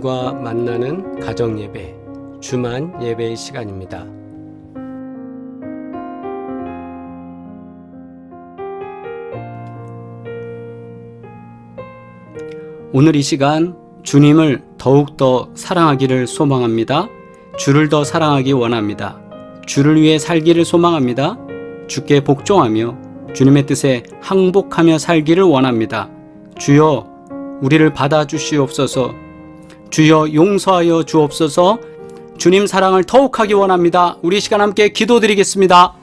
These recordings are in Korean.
주님과 만나는 가정 예배, 주만 예배의 시간입니다. 오늘 이 시간 주님을 더욱더 사랑하기를 소망합니다. 주를 더 사랑하기 원합니다. 주를 위해 살기를 소망합니다. 주께 복종하며 주님의 뜻에 항복하며 살기를 원합니다. 주여 우리를 받아주시옵소서. 주여 용서하여 주옵소서. 주님 사랑을 더욱 하기 원합니다. 우리 시간 함께 기도드리겠습니다.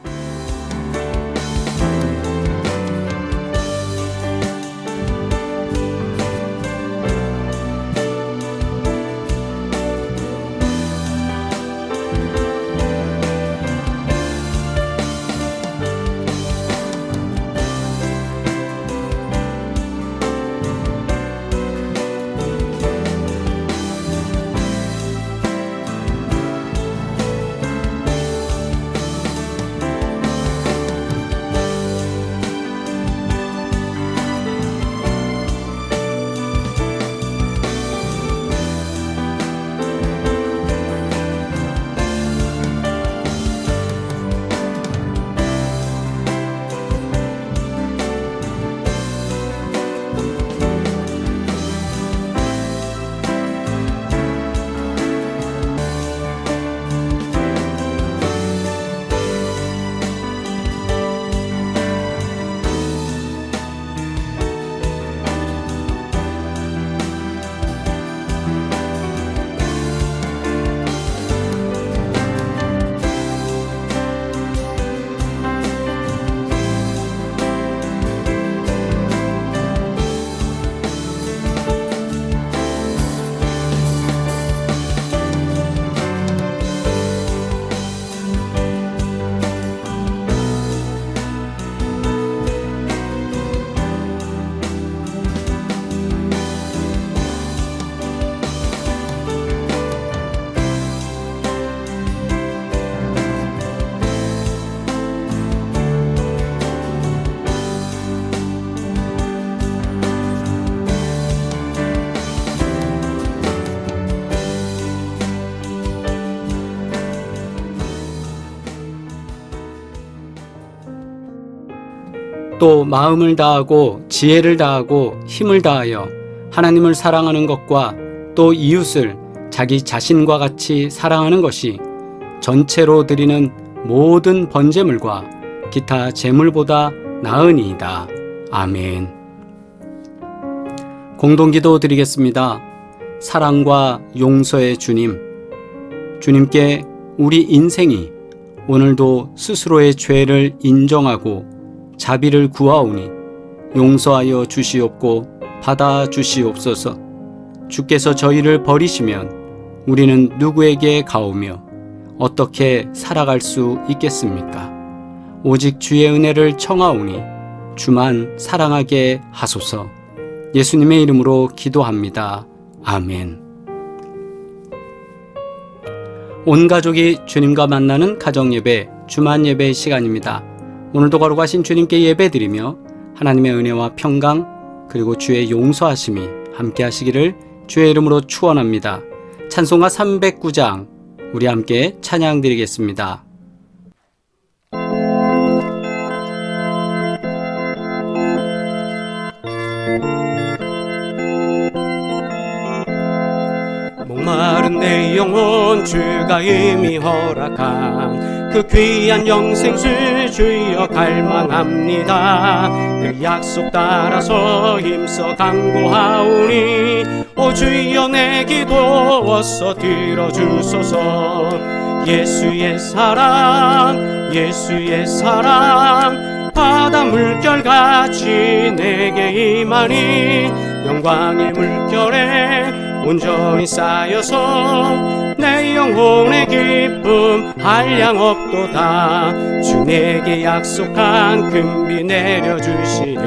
또 마음을 다하고 지혜를 다하고 힘을 다하여 하나님을 사랑하는 것과 또 이웃을 자기 자신과 같이 사랑하는 것이 전체로 드리는 모든 번제물과 기타 제물보다 나으니이다. 아멘. 공동기도 드리겠습니다. 사랑과 용서의 주님, 주님께 우리 인생이 오늘도 스스로의 죄를 인정하고 자비를 구하오니 용서하여 주시옵고 받아 주시옵소서. 주께서 저희를 버리시면 우리는 누구에게 가오며 어떻게 살아갈 수 있겠습니까? 오직 주의 은혜를 청하오니 주만 사랑하게 하소서. 예수님의 이름으로 기도합니다. 아멘. 온 가족이 주님과 만나는 가정 예배, 주만 예배 시간입니다. 오늘도 거룩하신 주님께 예배드리며 하나님의 은혜와 평강 그리고 주의 용서하심이 함께 하시기를 주의 이름으로 축원합니다. 찬송가 309장 우리 함께 찬양 드리겠습니다. 목마른 내 영혼 주가 이미 허락한 그 귀한 영생수 주여 갈망합니다. 그 약속 따라서 힘써 강구하오니 오 주여 내 기도 어서 들어주소서. 예수의 사랑 예수의 사랑 바다 물결같이 내게 임하니 영광의 물결에 온전히 쌓여서 내 영혼의 기쁨 한량 없도다 주 내게 약속한 금비 내려주시려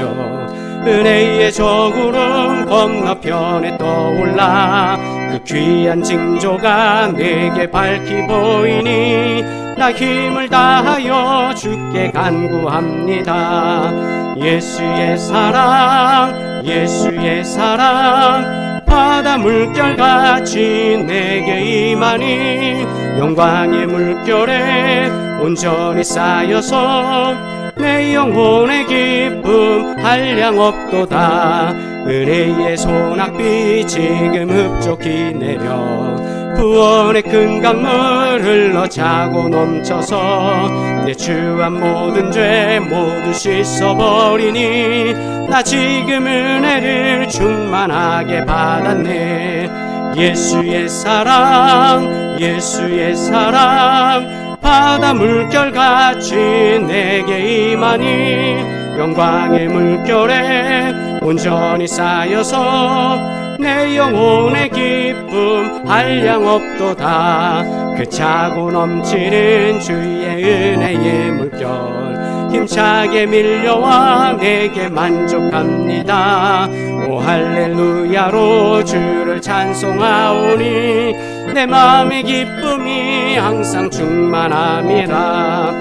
은혜의 저구름 건너편에 떠올라 그 귀한 징조가 내게 밝히 보이니 나 힘을 다하여 주께 간구합니다. 예수의 사랑 예수의 사랑 바다 물결같이 내게 임하니 영광의 물결에 온전히 쌓여서 내 영혼의 기쁨 한량 없도다. 은혜의 소낙비 지금 흡족히 내려 구원의 큰 강물 흘러 차고 넘쳐서 내 주한 모든 죄 모두 씻어버리니 나 지금 은혜를 충만하게 받았네. 예수의 사랑 예수의 사랑 바다 물결같이 내게 임하니 영광의 물결에 온전히 쌓여서 내 영혼의 기쁨 한량 없도다. 그 차고 넘치는 주의 은혜의 물결 힘차게 밀려와 내게 만족합니다. 오 할렐루야로 주를 찬송하오니 내 마음의 기쁨이 항상 충만함이라.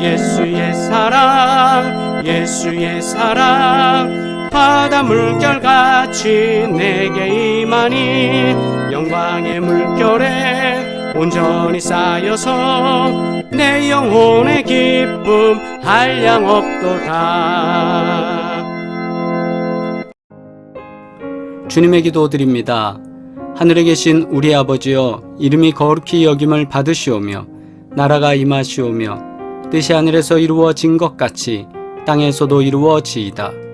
예수의 사랑 예수의 사랑 바다 물결같이 내게 임하니 영광의 물결에 온전히 쌓여서 내 영혼의 기쁨 한량 없도다 주님의 기도 드립니다. 하늘에 계신 우리 아버지여 이름이 거룩히 여김을 받으시오며 나라가 임하시오며 뜻이 하늘에서 이루어진 것 같이 땅에서도 이루어지이다.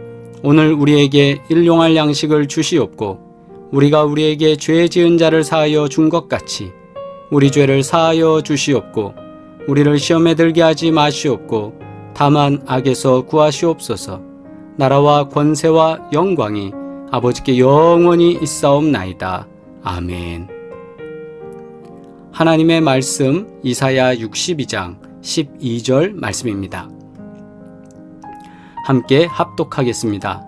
오늘 우리에게 일용할 양식을 주시옵고 우리가 우리에게 죄 지은 자를 사하여 준 것 같이 우리 죄를 사하여 주시옵고 우리를 시험에 들게 하지 마시옵고 다만 악에서 구하시옵소서 나라와 권세와 영광이 아버지께 영원히 있사옵나이다. 아멘. 하나님의 말씀 이사야 62장 12절 말씀입니다. 함께 합독하겠습니다.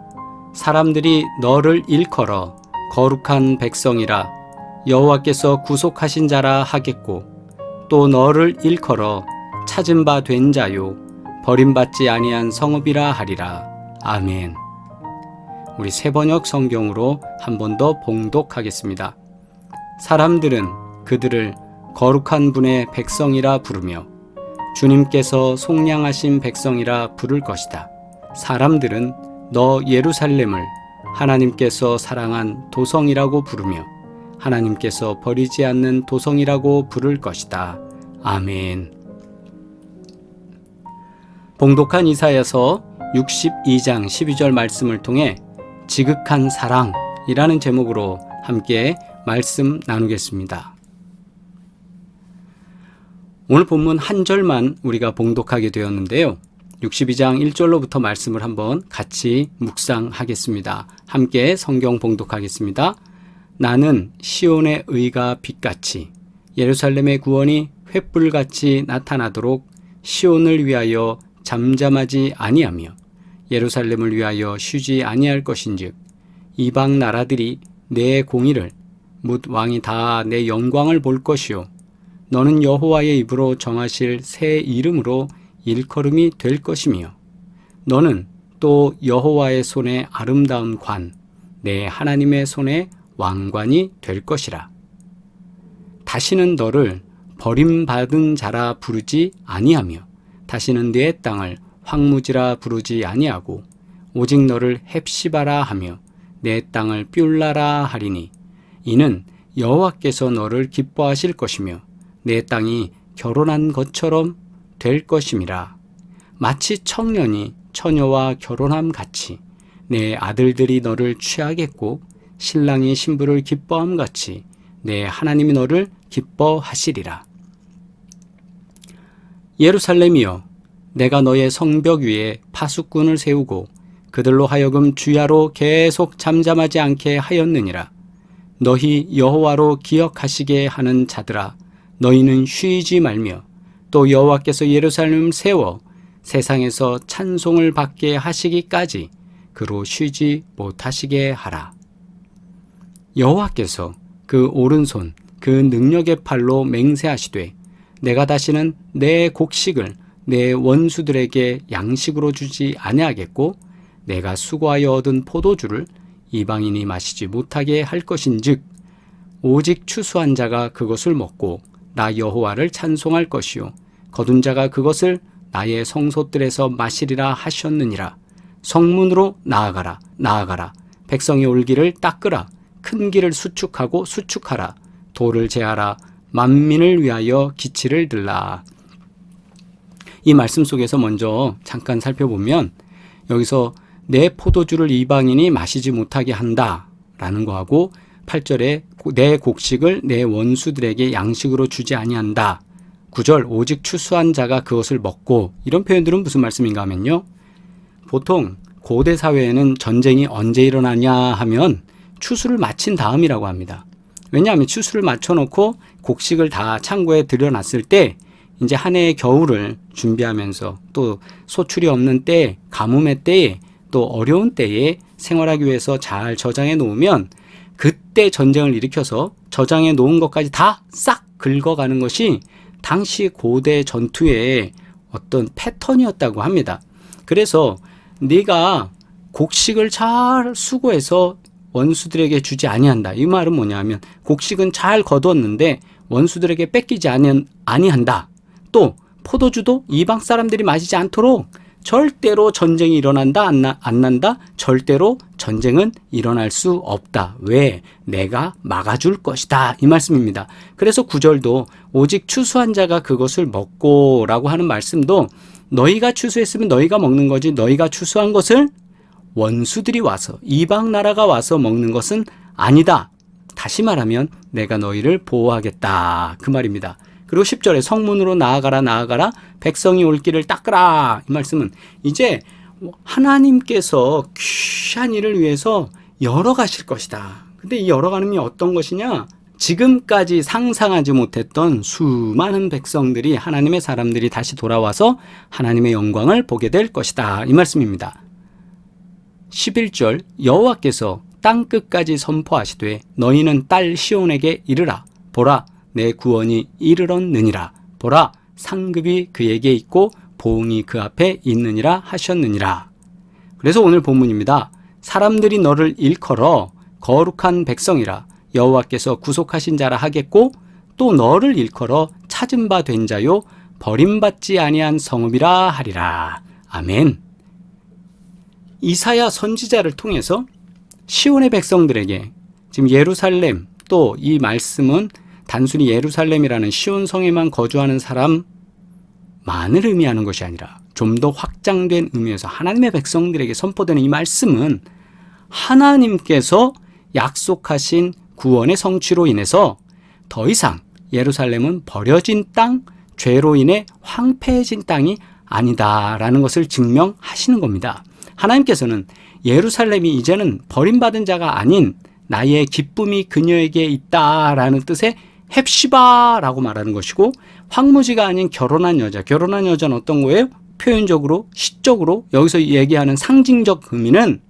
사람들이 너를 일컬어 거룩한 백성이라 여호와께서 구속하신 자라 하겠고 또 너를 일컬어 찾은 바 된 자요 버림받지 아니한 성읍이라 하리라. 아멘. 우리 세번역 성경으로 한 번 더 봉독하겠습니다. 사람들은 그들을 거룩한 분의 백성이라 부르며 주님께서 속량하신 백성이라 부를 것이다. 사람들은 너 예루살렘을 하나님께서 사랑한 도성이라고 부르며 하나님께서 버리지 않는 도성이라고 부를 것이다. 아멘. 봉독한 이사에서 62장 12절 말씀을 통해 지극한 사랑이라는 제목으로 함께 말씀 나누겠습니다. 오늘 본문 한 절만 우리가 봉독하게 되었는데요. 62장 1절로부터 말씀을 한번 같이 묵상하겠습니다. 함께 성경 봉독하겠습니다. 나는 시온의 의가 빛같이 예루살렘의 구원이 횃불같이 나타나도록 시온을 위하여 잠잠하지 아니하며 예루살렘을 위하여 쉬지 아니할 것인즉 이방 나라들이 내 공의를 묻 왕이 다 내 영광을 볼 것이요 너는 여호와의 입으로 정하실 새 이름으로 일컬음이 될 것이며 너는 또 여호와의 손에 아름다운 관 내 하나님의 손에 왕관이 될 것이라. 다시는 너를 버림받은 자라 부르지 아니하며 다시는 내 땅을 황무지라 부르지 아니하고 오직 너를 헵시바라 하며 내 땅을 뷸라라 하리니 이는 여호와께서 너를 기뻐하실 것이며 내 땅이 결혼한 것처럼 될 것임이라 마치 청년이 처녀와 결혼함 같이 내 아들들이 너를 취하겠고 신랑이 신부를 기뻐함 같이 내 하나님이 너를 기뻐하시리라 예루살렘이여 내가 너의 성벽 위에 파수꾼을 세우고 그들로 하여금 주야로 계속 잠잠하지 않게 하였느니라. 너희 여호와로 기억하시게 하는 자들아, 너희는 쉬지 말며 또 여호와께서 예루살렘 세워 세상에서 찬송을 받게 하시기까지 그로 쉬지 못하시게 하라. 여호와께서 그 오른손 그 능력의 팔로 맹세하시되 내가 다시는 내 곡식을 내 원수들에게 양식으로 주지 아니하겠고 내가 수고하여 얻은 포도주를 이방인이 마시지 못하게 할 것인즉 오직 추수한 자가 그것을 먹고 나 여호와를 찬송할 것이요 거둔 자가 그것을 나의 성소들에서 마시리라 하셨느니라. 성문으로 나아가라 나아가라. 백성이 올 길을 닦으라. 큰 길을 수축하고 수축하라. 돌을 제하라. 만민을 위하여 기치를 들라. 이 말씀 속에서 먼저 잠깐 살펴보면 여기서 내 포도주를 이방인이 마시지 못하게 한다 라는 거하고 8절에 내 곡식을 내 원수들에게 양식으로 주지 아니한다. 9절 오직 추수한 자가 그것을 먹고 이런 표현들은 무슨 말씀인가 하면요. 보통 고대 사회에는 전쟁이 언제 일어나냐 하면 추수를 마친 다음이라고 합니다. 왜냐하면 추수를 맞춰놓고 곡식을 다 창고에 들여놨을 때 이제 한 해의 겨울을 준비하면서 또 소출이 없는 때, 가뭄의 때에 또 어려운 때에 생활하기 위해서 잘 저장해 놓으면 그때 전쟁을 일으켜서 저장해 놓은 것까지 다 싹 긁어가는 것이 당시 고대 전투의 어떤 패턴이었다고 합니다. 그래서 네가 곡식을 잘 수고해서 원수들에게 주지 아니한다. 이 말은 뭐냐면 곡식은 잘 거두었는데 원수들에게 뺏기지 아니, 아니한다. 또 포도주도 이방 사람들이 마시지 않도록 절대로 전쟁이 일어난다 안, 나, 안 난다? 절대로 전쟁은 일어날 수 없다. 왜? 내가 막아줄 것이다. 이 말씀입니다. 그래서 구절도 오직 추수한 자가 그것을 먹고 라고 하는 말씀도 너희가 추수했으면 너희가 먹는 거지 너희가 추수한 것을 원수들이 와서 이방 나라가 와서 먹는 것은 아니다. 다시 말하면 내가 너희를 보호하겠다. 그 말입니다 그리고 10절에 성문으로 나아가라 나아가라 백성이 올 길을 닦으라 이 말씀은 이제 하나님께서 귀한 일을 위해서 열어가실 것이다. 근데 이 열어가는 게 어떤 것이냐? 지금까지 상상하지 못했던 수많은 백성들이 하나님의 사람들이 다시 돌아와서 하나님의 영광을 보게 될 것이다. 이 말씀입니다. 11절 여호와께서 땅 끝까지 선포하시되 너희는 딸 시온에게 이르라 보라 내 구원이 이르렀느니라 보라 상급이 그에게 있고 보응이 그 앞에 있느니라 하셨느니라. 그래서 오늘 본문입니다. 사람들이 너를 일컬어 거룩한 백성이라 여호와께서 구속하신 자라 하겠고 또 너를 일컬어 찾은 바 된 자요 버림받지 아니한 성읍이라 하리라. 아멘. 이사야 선지자를 통해서 시온의 백성들에게 지금 예루살렘 또 이 말씀은 단순히 예루살렘이라는 시온 성에만 거주하는 사람 만을 의미하는 것이 아니라 좀 더 확장된 의미에서 하나님의 백성들에게 선포되는 이 말씀은 하나님께서 약속하신 구원의 성취로 인해서 더 이상 예루살렘은 버려진 땅, 죄로 인해 황폐해진 땅이 아니다라는 것을 증명하시는 겁니다. 하나님께서는 예루살렘이 이제는 버림받은 자가 아닌 나의 기쁨이 그녀에게 있다라는 뜻의 헵시바라고 말하는 것이고 황무지가 아닌 결혼한 여자, 결혼한 여자는 어떤 거예요? 표현적으로, 시적으로 여기서 얘기하는 상징적 의미는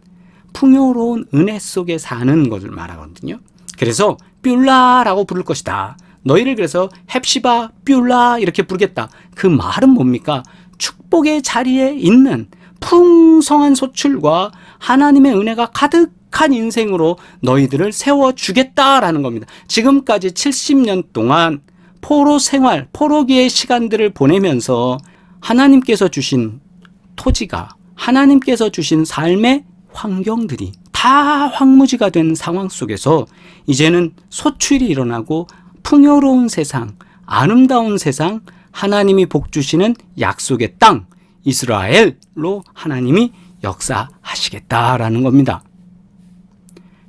풍요로운 은혜 속에 사는 것을 말하거든요. 그래서 뷸라라고 부를 것이다. 너희를 그래서 헵시바, 뷸라 이렇게 부르겠다. 그 말은 뭡니까? 축복의 자리에 있는 풍성한 소출과 하나님의 은혜가 가득 한 인생으로 너희들을 세워주겠다라는 겁니다. 지금까지 70년 동안 포로 생활, 포로기의 시간들을 보내면서 하나님께서 주신 토지가, 하나님께서 주신 삶의 환경들이 다 황무지가 된 상황 속에서 이제는 소출이 일어나고 풍요로운 세상, 아름다운 세상, 하나님이 복 주시는 약속의 땅, 이스라엘로 하나님이 역사하시겠다라는 겁니다.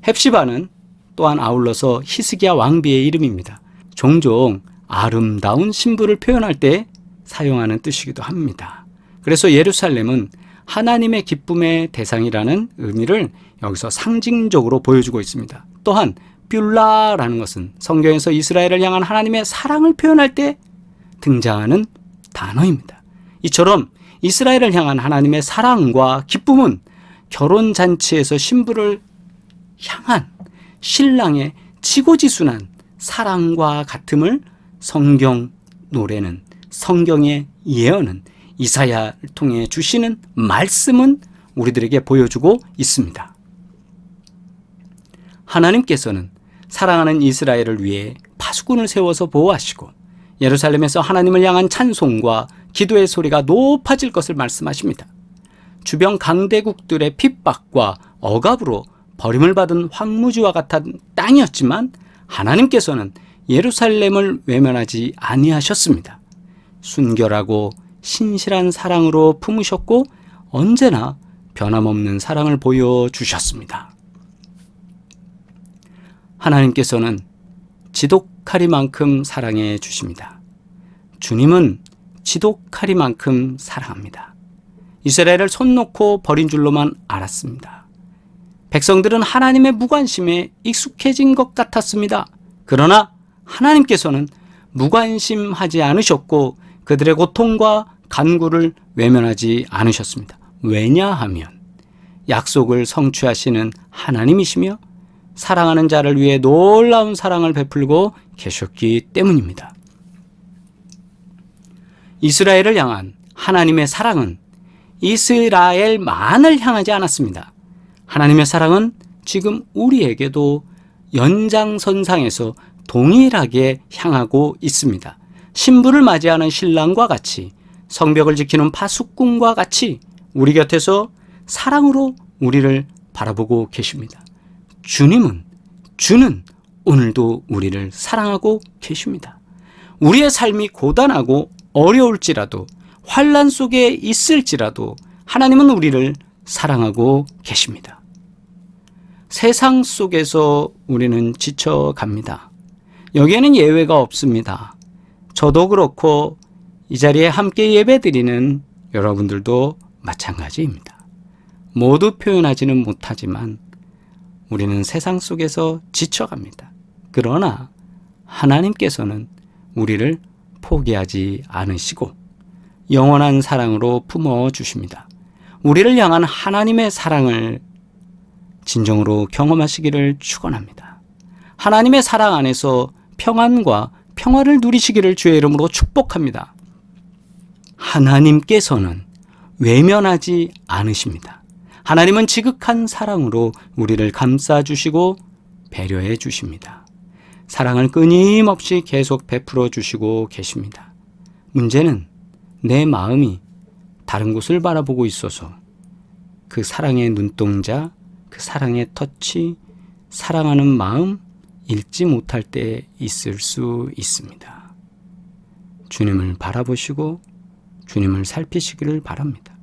헵시바는 또한 아울러서 히스기야 왕비의 이름입니다. 종종 아름다운 신부를 표현할 때 사용하는 뜻이기도 합니다. 그래서 예루살렘은 하나님의 기쁨의 대상이라는 의미를 여기서 상징적으로 보여주고 있습니다. 또한 뷸라라는 것은 성경에서 이스라엘을 향한 하나님의 사랑을 표현할 때 등장하는 단어입니다. 이처럼 이스라엘을 향한 하나님의 사랑과 기쁨은 결혼 잔치에서 신부를 향한 신랑의 지고지순한 사랑과 같음을 성경 노래는 성경의 예언은 이사야를 통해 주시는 말씀은 우리들에게 보여주고 있습니다. 하나님께서는 사랑하는 이스라엘을 위해 파수꾼을 세워서 보호하시고 예루살렘에서 하나님을 향한 찬송과 기도의 소리가 높아질 것을 말씀하십니다. 주변 강대국들의 핍박과 억압으로 버림을 받은 황무지와 같은 땅이었지만 하나님께서는 예루살렘을 외면하지 아니하셨습니다. 순결하고 신실한 사랑으로 품으셨고 언제나 변함없는 사랑을 보여주셨습니다. 하나님께서는 지독하리만큼 사랑해 주십니다. 주님은 지독하리만큼 사랑합니다. 이스라엘을 손 놓고 버린 줄로만 알았습니다. 백성들은 하나님의 무관심에 익숙해진 것 같았습니다. 그러나 하나님께서는 무관심하지 않으셨고 그들의 고통과 간구를 외면하지 않으셨습니다. 왜냐하면 약속을 성취하시는 하나님이시며 사랑하는 자를 위해 놀라운 사랑을 베풀고 계셨기 때문입니다. 이스라엘을 향한 하나님의 사랑은 이스라엘만을 향하지 않았습니다. 하나님의 사랑은 지금 우리에게도 연장선상에서 동일하게 향하고 있습니다. 신부를 맞이하는 신랑과 같이 성벽을 지키는 파수꾼과 같이 우리 곁에서 사랑으로 우리를 바라보고 계십니다. 주님은 주는 오늘도 우리를 사랑하고 계십니다. 우리의 삶이 고단하고 어려울지라도 환란 속에 있을지라도 하나님은 우리를 사랑하고 계십니다. 세상 속에서 우리는 지쳐갑니다. 여기에는 예외가 없습니다. 저도 그렇고 이 자리에 함께 예배드리는 여러분들도 마찬가지입니다. 모두 표현하지는 못하지만 우리는 세상 속에서 지쳐갑니다. 그러나 하나님께서는 우리를 포기하지 않으시고 영원한 사랑으로 품어 주십니다. 우리를 향한 하나님의 사랑을 진정으로 경험하시기를 축원합니다. 하나님의 사랑 안에서 평안과 평화를 누리시기를 주의 이름으로 축복합니다. 하나님께서는 외면하지 않으십니다. 하나님은 지극한 사랑으로 우리를 감싸 주시고 배려해 주십니다. 사랑을 끊임없이 계속 베풀어 주시고 계십니다. 문제는 내 마음이 다른 곳을 바라보고 있어서 그 사랑의 눈동자, 그 사랑의 터치, 사랑하는 마음 읽지 못할 때 있을 수 있습니다. 주님을 바라보시고 주님을 살피시기를 바랍니다.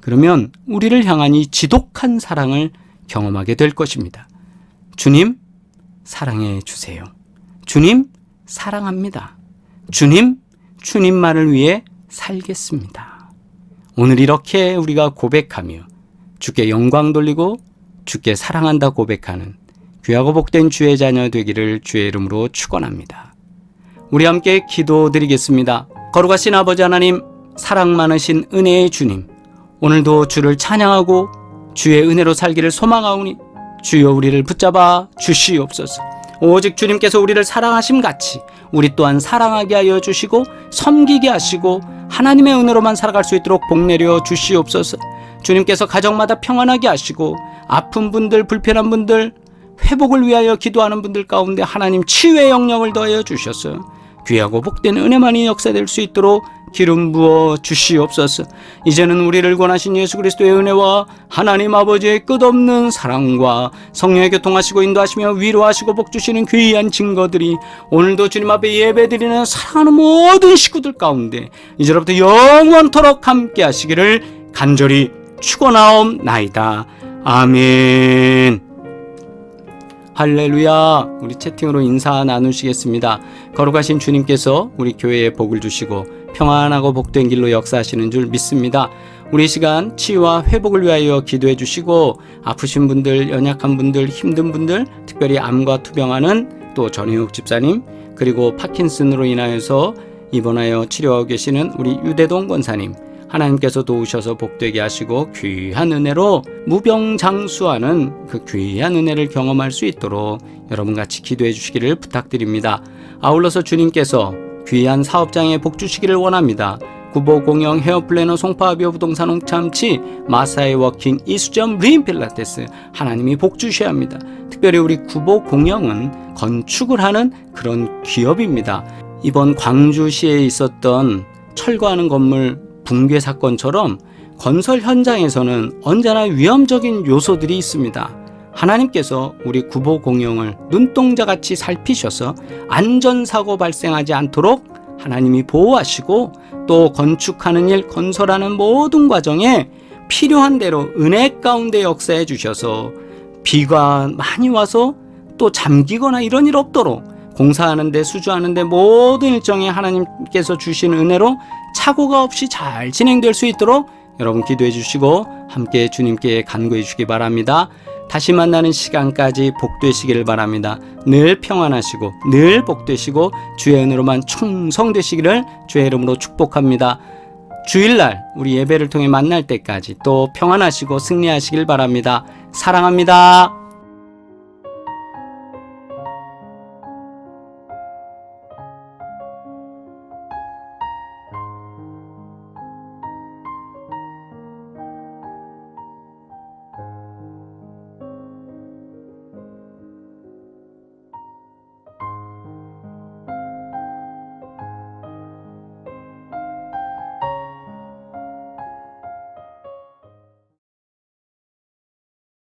그러면 우리를 향한 이 지독한 사랑을 경험하게 될 것입니다. 주님, 사랑해 주세요. 주님, 사랑합니다. 주님, 주님만을 위해 살겠습니다. 오늘 이렇게 우리가 고백하며 주께 영광 돌리고 주께 사랑한다 고백하는 귀하고 복된 주의 자녀 되기를 주의 이름으로 축원합니다. 우리 함께 기도드리겠습니다. 거룩하신 아버지 하나님, 사랑 많으신 은혜의 주님, 오늘도 주를 찬양하고 주의 은혜로 살기를 소망하오니 주여 우리를 붙잡아 주시옵소서. 오직 주님께서 우리를 사랑하심 같이 우리 또한 사랑하게 하여 주시고 섬기게 하시고 하나님의 은혜로만 살아갈 수 있도록 복 내려 주시옵소서. 주님께서 가정마다 평안하게 하시고 아픈 분들, 불편한 분들, 회복을 위하여 기도하는 분들 가운데 하나님 치유의 영역을 더하여 주셔서 귀하고 복된 은혜만이 역사될 수 있도록 기름 부어 주시옵소서. 이제는 우리를 권하신 예수 그리스도의 은혜와 하나님 아버지의 끝없는 사랑과 성령의 교통하시고 인도하시며 위로하시고 복 주시는 귀한 증거들이 오늘도 주님 앞에 예배드리는 사랑하는 모든 식구들 가운데 이제로부터 영원토록 함께 하시기를 간절히 축원하옵나이다. 아멘. 할렐루야. 우리 채팅으로 인사 나누시겠습니다. 거룩하신 주님께서 우리 교회에 복을 주시고 평안하고 복된 길로 역사하시는 줄 믿습니다. 우리 시간 치유와 회복을 위하여 기도해 주시고 아프신 분들, 연약한 분들, 힘든 분들, 특별히 암과 투병하는 또 전혜욱 집사님 그리고 파킨슨으로 인하여서 입원하여 치료하고 계시는 우리 유대동 권사님 하나님께서 도우셔서 복되게 하시고 귀한 은혜로 무병장수하는 그 귀한 은혜를 경험할 수 있도록 여러분 같이 기도해 주시기를 부탁드립니다. 아울러서 주님께서 귀한 사업장에 복 주시기를 원합니다. 구보 공영 헤어 플래너 송파비오 부동산 홍참치 마사이 워킹 이수점 림 필라테스 하나님이 복 주셔야 합니다. 특별히 우리 구보 공영은 건축을 하는 그런 기업입니다. 이번 광주시에 있었던 철거하는 건물 붕괴 사건처럼 건설 현장에서는 언제나 위험적인 요소들이 있습니다. 하나님께서 우리 구보 공영을 눈동자 같이 살피셔서 안전사고 발생하지 않도록 하나님이 보호하시고 또 건축하는 일, 건설하는 모든 과정에 필요한 대로 은혜 가운데 역사해 주셔서 비가 많이 와서 또 잠기거나 이런 일 없도록 공사하는데 수주하는데 모든 일정에 하나님께서 주신 은혜로 착오가 없이 잘 진행될 수 있도록 여러분 기도해 주시고 함께 주님께 간구해 주시기 바랍니다. 다시 만나는 시간까지 복되시기를 바랍니다. 늘 평안하시고 늘 복되시고 주의 은혜로만 충성되시기를 주의 이름으로 축복합니다. 주일날 우리 예배를 통해 만날 때까지 또 평안하시고 승리하시길 바랍니다. 사랑합니다.